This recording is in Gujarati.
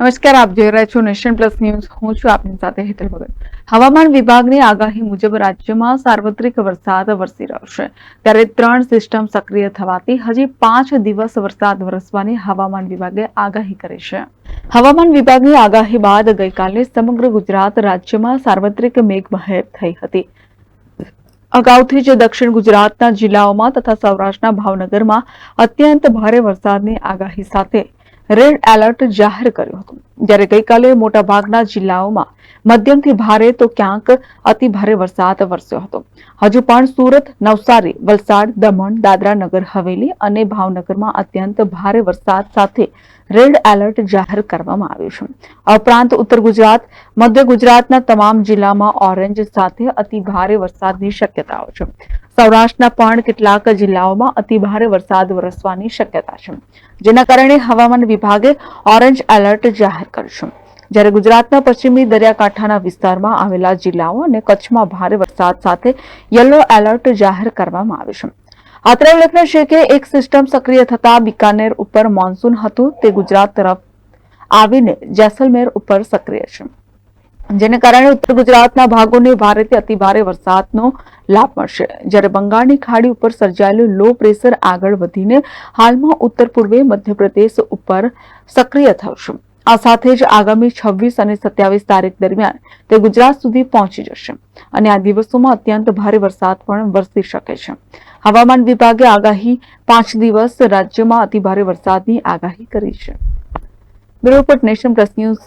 નમસ્કાર, આપ જોઈ રહ્યા છો નેશન પ્લસ ન્યૂઝ. હું છું આપની સાથે હેતલ ભગત. હવામાન વિભાગની આગાહી મુજબ રાજ્યમાં સાર્વત્રિક વરસાદ વરસી રહ્યો છે. ત્યારે ત્રણ સિસ્ટમ સક્રિય થવાથી હજી પાંચ દિવસ વરસાદ વરસવાની હવામાન વિભાગે આગાહી કરી છે. હવામાન વિભાગની આગાહી બાદ ગઈકાલે સમગ્ર ગુજરાત રાજ્યમાં સાર્વત્રિક મેઘમહેર થઈ હતી. અગાઉથી જ દક્ષિણ ગુજરાતના જિલ્લાઓમાં તથા સૌરાષ્ટ્રના ભાવનગરમાં અત્યંત ભારે વરસાદની આગાહી સાથે રેડ એલર્ટ જાહેર કર્યું હતું. જ્યારે ગઈકાલે મોટાભાગના જિલ્લાઓમાં મધ્યમથી ભારે તો ક્યાંક અતિ ભારે વરસાદ વરસ્યો હતો. હજુ પણ સુરત, નવસારી, વલસાડ, દમણ, દાદરા નગર, હવેલી અને ભાવનગરમાં અત્યંત ભારે વરસાદ સાથે રેડ એલર્ટ જાહેર કરવામાં આવ્યું છે. ઉપરાંત ઉત્તર ગુજરાત, મધ્ય ગુજરાતના તમામ જિલ્લામાં ઓરેન્જ સાથે અતિ ભારે વરસાદની શક્યતાઓ છે. સૌરાષ્ટ્રના પણ કેટલાક જિલ્લાઓમાં અતિભારે વરસાદ વરસવાની શક્યતા છે. જેના કારણે હવામાન વિભાગે ઓરેન્જ એલર્ટ જાહેર કર્યું જ્યારે ગુજરાતના પશ્ચિમી દરિયાકાંઠાના વિસ્તારમાં આવેલા જિલ્લાઓ અને કચ્છમાં ભારે વરસાદ સાથે યલો એલર્ટ જાહેર કરવામાં આવ્યું છે. અત્રે ઉલ્લેખનીય છે કે એક સિસ્ટમ સક્રિય થતા બિકાનેર ઉપર મોન્સૂન હતું તે ગુજરાત તરફ આવીને જેસલમેર ઉપર સક્રિય છે. જેને કારણે ઉત્તર ગુજરાતના ભાગોને ભારેથી અતિભારે વરસાદનો લાભ મળશે. જ્યારે બંગાળની ખાડી ઉપર સર્જાયેલું લો પ્રેશર આગળ વધીને હાલમાં ઉત્તર પૂર્વે મધ્યપ્રદેશ ઉપર સક્રિય થશે. આ સાથે જ આગામી છવ્વીસ અને સત્યાવીસ તારીખ દરમિયાન તે ગુજરાત સુધી પહોંચી જશે અને આ દિવસોમાં અત્યંત ભારે વરસાદ પણ વરસી શકે છે. હવામાન વિભાગે આગાહી પાંચ દિવસ રાજ્યમાં અતિભારે વરસાદની આગાહી કરી છે. Bureau nation plus news